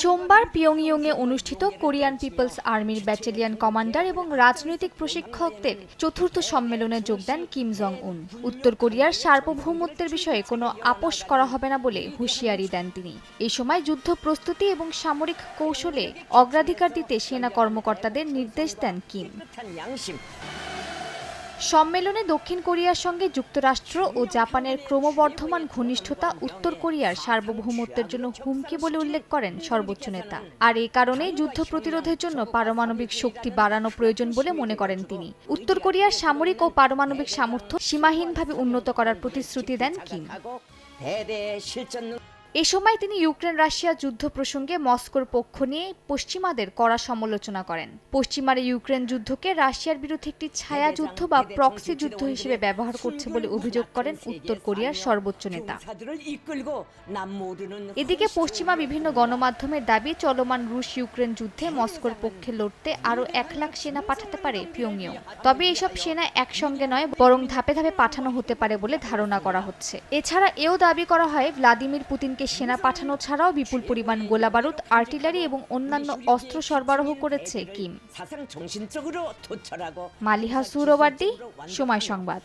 সোমবার পিয়ংইয়ংয়ে অনুষ্ঠিত কোরিয়ান পিপলস আর্মির ব্যাটালিয়ান কমান্ডার এবং রাজনৈতিক প্রশিক্ষকদের চতুর্থ সম্মেলনে যোগ দেন কিম জং উন উত্তর কোরিয়ার সার্বভৌমত্বের বিষয়ে কোনো আপোষ করা হবে না বলে হুঁশিয়ারি দেন তিনি। এই সময় যুদ্ধ প্রস্তুতি এবং সামরিক কৌশলে অগ্রাধিকার দিতে সেনা কর্মকর্তাদের নির্দেশ দেন কিম। সম্মেলনে দক্ষিণ কোরিয়ার সঙ্গে যুক্তরাষ্ট্র ও জাপানের ক্রমবর্ধমান ঘনিষ্ঠতা উত্তর কোরিয়ার সার্বভৌমত্বের জন্য হুমকি বলে উল্লেখ করেন সর্বোচ্চ নেতা। আর এ কারণেই যুদ্ধ প্রতিরোধের জন্য পারমাণবিক শক্তি বাড়ানো প্রয়োজন বলে মনে করেন তিনি। উত্তর কোরিয়ার সামরিক ও পারমাণবিক সামর্থ্য সীমাহীনভাবে উন্নত করার প্রতিশ্রুতি দেন কিম। এ সময় তিনি ইউক্রেন রাশিয়া যুদ্ধ প্রসঙ্গে মস্কোর পক্ষ নিয়ে পশ্চিমাদের কড়া সমালোচনা করেন। পশ্চিমারা ইউক্রেন যুদ্ধকে রাশিয়ার বিরুদ্ধে একটি ছায়া যুদ্ধ বা প্রক্সি যুদ্ধ হিসেবে ব্যবহার করছে বলে অভিযোগ করেন উত্তর কোরিয়ার সর্বোচ্চ নেতা। এদিকে পশ্চিমা বিভিন্ন গণমাধ্যমের দাবি, চলমান রুশ ইউক্রেন যুদ্ধে মস্কোর পক্ষে লড়তে আরও এক লাখ সেনা পাঠাতে পারে পিয়ংইয়ং। তবে এসব সেনা একসঙ্গে নয়, বরং ধাপে ধাপে পাঠানো হতে পারে বলে ধারণা করা হচ্ছে। এছাড়া এও দাবি করা হয়, ভ্লাদিমির পুতিনকে থেকে সেনা পাঠানো ছাড়াও বিপুল পরিমাণ গোলাবারুদ আর্টিলারি এবং অন্যান্য অস্ত্র সরবরাহ করেছে কিম। মালিহা সুরোবার্দি সময় সংবাদ।